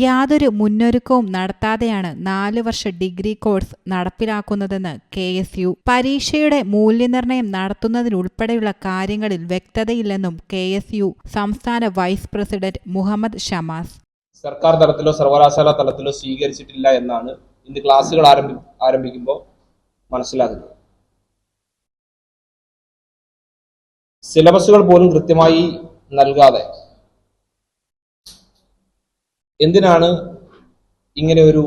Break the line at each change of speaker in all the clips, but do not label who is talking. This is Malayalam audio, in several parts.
യാതൊരു മുന്നൊരുക്കവും നടത്താതെയാണ് നാല് വർഷ ഡിഗ്രി കോഴ്സ് നടപ്പിലാക്കുന്നതെന്ന് കെ എസ് യു. പരീക്ഷയുടെ മൂല്യനിർണയം നടത്തുന്നതിനുൾപ്പെടെയുള്ള കാര്യങ്ങളിൽ വ്യക്തതയില്ലെന്നും കെ എസ് യു സംസ്ഥാന വൈസ് പ്രസിഡന്റ് മുഹമ്മദ് ഷമാസ്.
സർക്കാർ തലത്തിലോ സർവകലാശാല തലത്തിലോ സ്വീകരിച്ചിട്ടില്ല എന്നാണ് ഇന്ന് ക്ലാസ്സുകൾ ആരംഭി ആരംഭിക്കുമ്പോൾ മനസ്സിലാകുന്നത്. സിലബസുകൾ പോലും കൃത്യമായി നൽകാതെ എന്തിനാണ് ഇങ്ങനെ ഒരു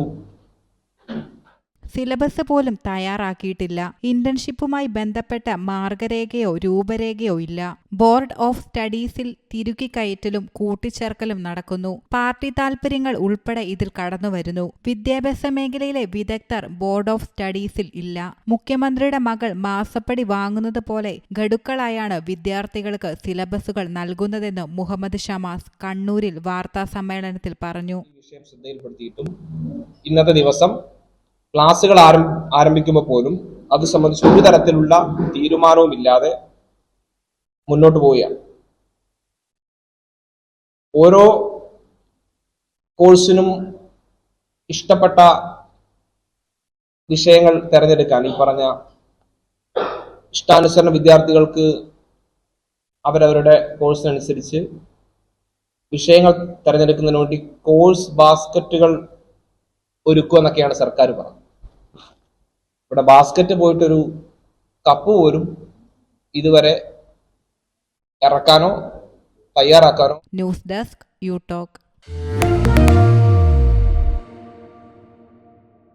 സിലബസ് പോലും തയ്യാറാക്കിയിട്ടില്ല. ഇന്റേൺഷിപ്പുമായി ബന്ധപ്പെട്ട മാർഗരേഖയോ രൂപരേഖയോ ഇല്ല. ബോർഡ് ഓഫ് സ്റ്റഡീസിൽ തിരുക്കിക്കയറ്റലും കൂട്ടിച്ചേർക്കലും നടക്കുന്നു. പാർട്ടി താൽപര്യങ്ങൾ ഉൾപ്പെടെ ഇതിൽ കടന്നുവരുന്നു. വിദ്യാഭ്യാസ മേഖലയിലെ വിദഗ്ധർ ബോർഡ് ഓഫ് സ്റ്റഡീസിൽ ഇല്ല. മുഖ്യമന്ത്രിയുടെ മകൾ മാസപ്പടി വാങ്ങുന്നത് പോലെ ഗഡുക്കളായാണ് വിദ്യാർത്ഥികൾക്ക് സിലബസുകൾ നൽകുന്നതെന്ന് മുഹമ്മദ് ഷമാസ് കണ്ണൂരിൽ വാർത്താ സമ്മേളനത്തിൽ പറഞ്ഞു.
ഇന്നത്തെ ദിവസം ക്ലാസ്സുകൾ ആരം ആരംഭിക്കുമ്പോൾ പോലും അത് സംബന്ധിച്ച് ഒരു തരത്തിലുള്ള തീരുമാനവും ഇല്ലാതെ മുന്നോട്ട് പോവുകയാണ്. ഓരോ കോഴ്സിനും ഇഷ്ടപ്പെട്ട വിഷയങ്ങൾ തിരഞ്ഞെടുക്കാൻ ഈ പറഞ്ഞ ഇഷ്ടാനുസരണ വിദ്യാർത്ഥികൾക്ക് അവരവരുടെ കോഴ്സിനനുസരിച്ച് വിഷയങ്ങൾ തിരഞ്ഞെടുക്കുന്നതിന് വേണ്ടി കോഴ്സ് ബാസ്ക്കറ്റുകൾ ഒരുക്കുക എന്നൊക്കെയാണ് സർക്കാർ പറഞ്ഞത്. ഇവിടെ ബാസ്ക്കറ്റ് പോയിട്ടൊരു കപ്പ് പോലും ഇതുവരെ ഇറക്കാനോ തയ്യാറാക്കാനോ
ന്യൂസ് ഡെസ്ക് യു ടോക്ക്